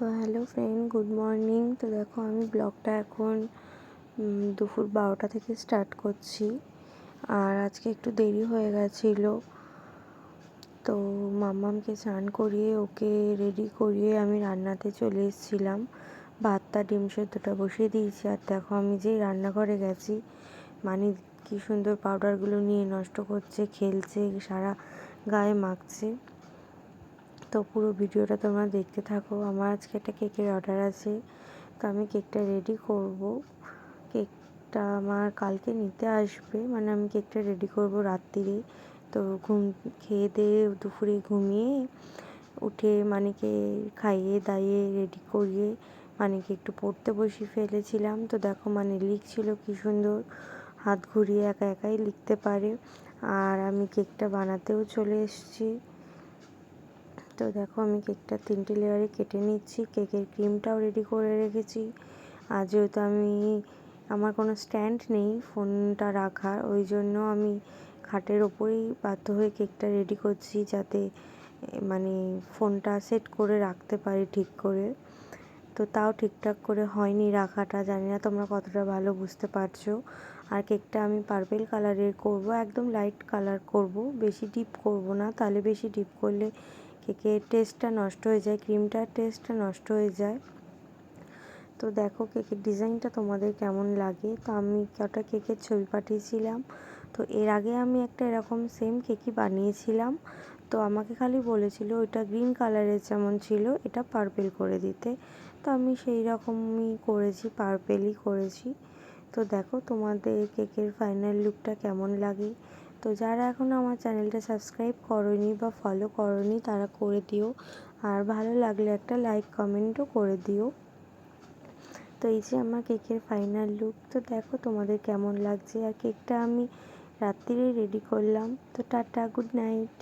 তো hello friend, good morning. তো দেখো আমি ব্লগটা এখন দুপুর বারোটা থেকে স্টার্ট করছি। আর আজকে একটু দেরি হয়ে গেছিল। তো মামামকে স্নান করিয়ে, ওকে রেডি করিয়ে আমি রান্নাতে চলে এসেছিলাম। ভাতটা, ডিম সেদ্ধটা বসিয়ে দিয়েছি। আর দেখো আমি যেই রান্নাঘরে গেছি মানে কি সুন্দর পাউডারগুলো নিয়ে নষ্ট করছে, খেলছে, সারা গায়ে মাখছে। তো পুরো ভিডিওটা তোমরা দেখতে থাকো। আমার আজকে একটা কেকের অর্ডার আছে। তো আমি কেকটা রেডি করব। কেকটা আমার কালকে নিতে আসবে। মানে আমি কেকটা রেডি করব রাত্রিরে তো ঘুম, খেয়ে দিয়ে দুপুরে ঘুমিয়ে উঠে মানেকে খাইয়ে দাইয়ে রেডি করিয়ে মানেকে একটু পড়তে বসিয়ে ফেলেছিলাম। তো দেখো মানে লিখছিল কি সুন্দর। হাত ঘুরিয়ে একা একাই লিখতে পারে। আর আমি কেকটা বানাতেও চলে এসেছি। তো দেখো আমি কেকটা তিনটে লেয়ারে কেটে নিচ্ছি। কেকের ক্রিমটাও রেডি করে রেখেছি। আর যেহেতু আমি, আমার কোনো স্ট্যান্ড নেই ফোনটা রাখার, ওই জন্য আমি খাটের ওপরেই বাধ্য হয়ে কেকটা রেডি করছি যাতে মানে ফোনটা সেট করে রাখতে পারি ঠিক করে। তো তাও ঠিকঠাক করে হয়নি রাখাটা, জানি না তোমরা কতটা ভালো বুঝতে পারছ। আর কেকটা আমি পার্পেল কালারের করব, একদম লাইট কালার করব, বেশি ডিপ করব না, তাহলে বেশি ডিপ করলে কেকের টেস্টটা নষ্ট হয়ে যায়, ক্রিমটার টেস্টটা নষ্ট হয়ে যায়। তো দেখো কেকের ডিজাইনটা তোমাদের কেমন লাগে? তো আমি কটা কেকের ছবি পাঠিয়েছিলাম। তো এর আগে আমি একটা এরকম সেম কেকই বানিয়েছিলাম। তো আমাকে খালি বলেছিল ওইটা গ্রিন কালারের যেমন ছিল, এটা পার্পেল করে দিতে। তো আমি সেই রকমই করেছি পার্পেলই করেছি। তো দেখো তোমাদের কেকের ফাইনাল লুকটা কেমন লাগে? তো যারা এখনও আমার চ্যানেলটা সাবস্ক্রাইব করনি বা ফলো করনি, তারা করে দিও। আর ভালো লাগলে একটা লাইক কমেন্টও করে দিও। তো এই যে আমার কেকের ফাইনাল লুক তো দেখো তোমাদের কেমন লাগছে? আর কেকটা আমি রাত্রিরে রেডি করলাম। তো টাটা গুড নাইট